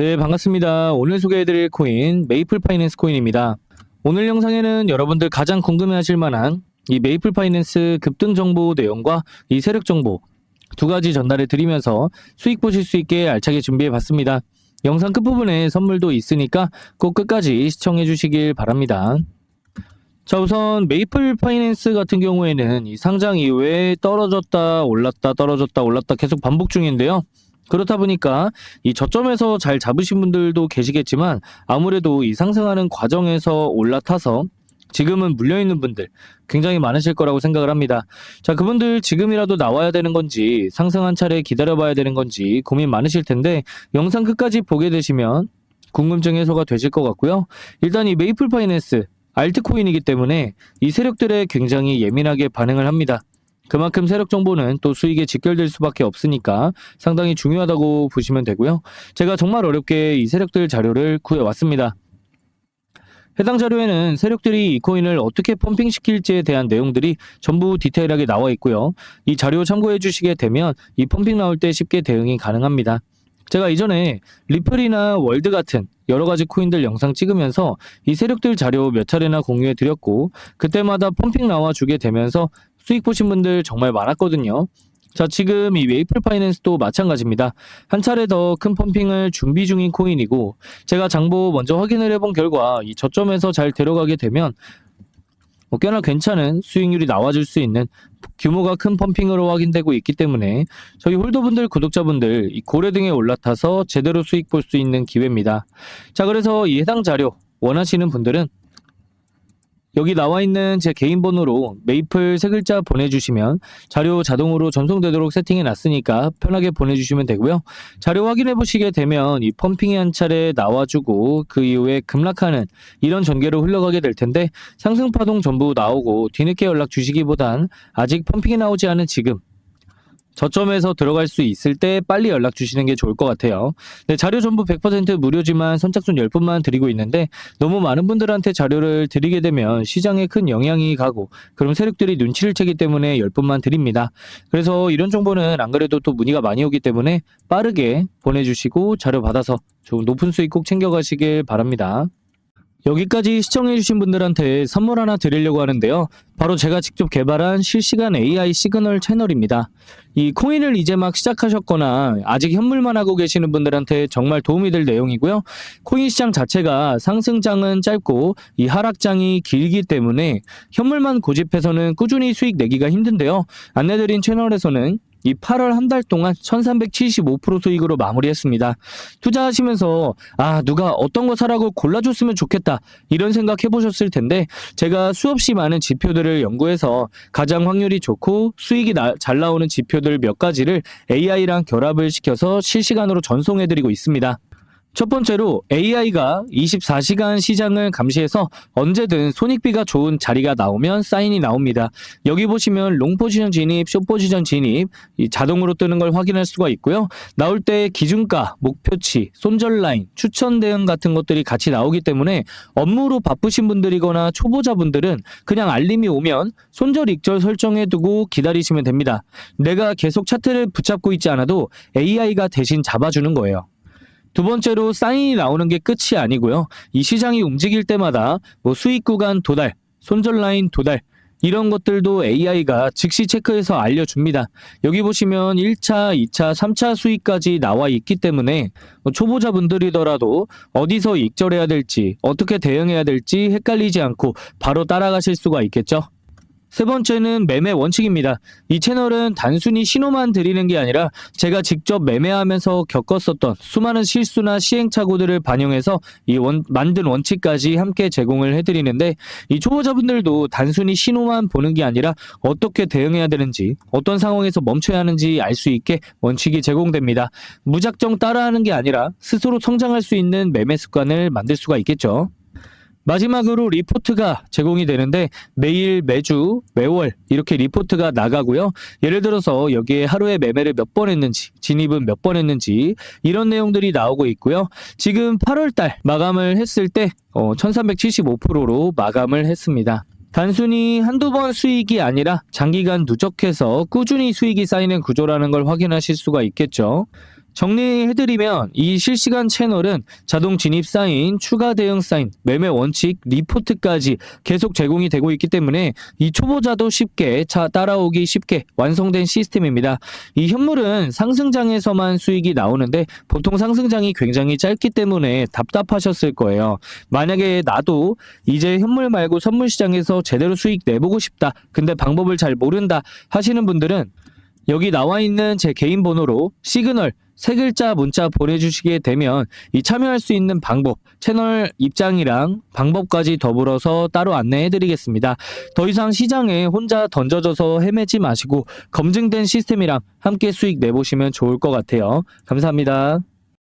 네, 반갑습니다. 오늘 소개해드릴 코인 메이플 파이낸스 코인입니다. 오늘 영상에는 여러분들 가장 궁금해하실 만한 이 메이플 파이낸스 급등 정보 내용과 이 세력 정보 두 가지 전달해 드리면서 수익 보실 수 있게 알차게 준비해 봤습니다. 영상 끝부분에 선물도 있으니까 꼭 끝까지 시청해 주시길 바랍니다. 자, 우선 메이플 파이낸스 같은 경우에는 이 상장 이후에 떨어졌다 올랐다 떨어졌다 올랐다 계속 반복 중인데요. 그렇다 보니까 이 저점에서 잘 잡으신 분들도 계시겠지만 아무래도 이 상승하는 과정에서 올라타서 지금은 물려있는 분들 굉장히 많으실 거라고 생각을 합니다. 자, 그분들 지금이라도 나와야 되는 건지 상승한 차례 기다려봐야 되는 건지 고민 많으실 텐데 영상 끝까지 보게 되시면 궁금증 해소가 되실 것 같고요. 일단 이 메이플 파이낸스 알트코인이기 때문에 이 세력들에 굉장히 예민하게 반응을 합니다. 그만큼 세력 정보는 또 수익에 직결될 수밖에 없으니까 상당히 중요하다고 보시면 되고요. 제가 정말 어렵게 이 세력들 자료를 구해왔습니다. 해당 자료에는 세력들이 이 코인을 어떻게 펌핑시킬지에 대한 내용들이 전부 디테일하게 나와 있고요. 이 자료 참고해 주시게 되면 이 펌핑 나올 때 쉽게 대응이 가능합니다. 제가 이전에 리플이나 월드 같은 여러 가지 코인들 영상 찍으면서 이 세력들 자료 몇 차례나 공유해 드렸고 그때마다 펌핑 나와 주게 되면서 수익 보신 분들 정말 많았거든요. 자, 지금 이 웨이플 파이낸스도 마찬가지입니다. 한 차례 더 큰 펌핑을 준비 중인 코인이고, 제가 장보 먼저 확인을 해본 결과, 이 저점에서 잘 들어가게 되면, 뭐 꽤나 괜찮은 수익률이 나와줄 수 있는 규모가 큰 펌핑으로 확인되고 있기 때문에 저희 홀더분들, 구독자분들 이 고래 등에 올라타서 제대로 수익 볼 수 있는 기회입니다. 자, 그래서 이 해당 자료 원하시는 분들은 여기 나와 있는 제 개인 번호로 메이플 세 글자 보내주시면 자료 자동으로 전송되도록 세팅해 놨으니까 편하게 보내주시면 되고요. 자료 확인해 보시게 되면 이 펌핑이 한 차례 나와주고 그 이후에 급락하는 이런 전개로 흘러가게 될 텐데 상승 파동 전부 나오고 뒤늦게 연락 주시기보단 아직 펌핑이 나오지 않은 지금 저점에서 들어갈 수 있을 때 빨리 연락 주시는 게 좋을 것 같아요. 네, 자료 전부 100% 무료지만 선착순 10분만 드리고 있는데 너무 많은 분들한테 자료를 드리게 되면 시장에 큰 영향이 가고 그럼 세력들이 눈치를 채기 때문에 10분만 드립니다. 그래서 이런 정보는 안 그래도 또 문의가 많이 오기 때문에 빠르게 보내주시고 자료 받아서 좋은 높은 수익 꼭 챙겨가시길 바랍니다. 여기까지 시청해주신 분들한테 선물 하나 드리려고 하는데요. 바로 제가 직접 개발한 실시간 AI 시그널 채널입니다. 이 코인을 이제 막 시작하셨거나 아직 현물만 하고 계시는 분들한테 정말 도움이 될 내용이고요. 코인 시장 자체가 상승장은 짧고 이 하락장이 길기 때문에 현물만 고집해서는 꾸준히 수익 내기가 힘든데요. 안내드린 채널에서는 이 8월 한 달 동안 1375% 수익으로 마무리했습니다. 투자하시면서 아 누가 어떤 거 사라고 골라줬으면 좋겠다 이런 생각 해보셨을 텐데 제가 수없이 많은 지표들을 연구해서 가장 확률이 좋고 수익이 나, 잘 나오는 지표들 몇 가지를 AI랑 결합을 시켜서 실시간으로 전송해드리고 있습니다. 첫 번째로 AI가 24시간 시장을 감시해서 언제든 손익비가 좋은 자리가 나오면 사인이 나옵니다. 여기 보시면 롱 포지션 진입, 숏 포지션 진입 이 자동으로 뜨는 걸 확인할 수가 있고요. 나올 때 기준가, 목표치, 손절 라인, 추천 대응 같은 것들이 같이 나오기 때문에 업무로 바쁘신 분들이거나 초보자분들은 그냥 알림이 오면 손절 익절 설정해 두고 기다리시면 됩니다. 내가 계속 차트를 붙잡고 있지 않아도 AI가 대신 잡아주는 거예요. 두 번째로 사인이 나오는 게 끝이 아니고요. 이 시장이 움직일 때마다 뭐 수익 구간 도달, 손절 라인 도달, 이런 것들도 AI가 즉시 체크해서 알려줍니다. 여기 보시면 1차, 2차, 3차 수익까지 나와 있기 때문에 뭐 초보자분들이더라도 어디서 익절해야 될지, 어떻게 대응해야 될지 헷갈리지 않고 바로 따라가실 수가 있겠죠. 세 번째는 매매 원칙입니다. 이 채널은 단순히 신호만 드리는 게 아니라 제가 직접 매매하면서 겪었었던 수많은 실수나 시행착오들을 반영해서 이 원, 만든 원칙까지 함께 제공을 해드리는데 이 초보자분들도 단순히 신호만 보는 게 아니라 어떻게 대응해야 되는지 어떤 상황에서 멈춰야 하는지 알 수 있게 원칙이 제공됩니다. 무작정 따라하는 게 아니라 스스로 성장할 수 있는 매매 습관을 만들 수가 있겠죠. 마지막으로 리포트가 제공이 되는데 매일 매주 매월 이렇게 리포트가 나가고요. 예를 들어서 여기에 하루에 매매를 몇 번 했는지 진입은 몇 번 했는지 이런 내용들이 나오고 있고요. 지금 8월 달 마감을 했을 때 어, 1375%로 마감을 했습니다. 단순히 한두 번 수익이 아니라 장기간 누적해서 꾸준히 수익이 쌓이는 구조라는 걸 확인하실 수가 있겠죠. 정리해드리면 이 실시간 채널은 자동 진입 사인, 추가 대응 사인, 매매 원칙, 리포트까지 계속 제공이 되고 있기 때문에 이 초보자도 쉽게 차 따라오기 쉽게 완성된 시스템입니다. 이 현물은 상승장에서만 수익이 나오는데 보통 상승장이 굉장히 짧기 때문에 답답하셨을 거예요. 만약에 나도 이제 현물 말고 선물 시장에서 제대로 수익 내보고 싶다. 근데 방법을 잘 모른다 하시는 분들은 여기 나와 있는 제 개인 번호로 시그널 세 글자 문자 보내주시게 되면 이 참여할 수 있는 방법, 채널 입장이랑 방법까지 더불어서 따로 안내해드리겠습니다. 더 이상 시장에 혼자 던져져서 헤매지 마시고 검증된 시스템이랑 함께 수익 내보시면 좋을 것 같아요. 감사합니다.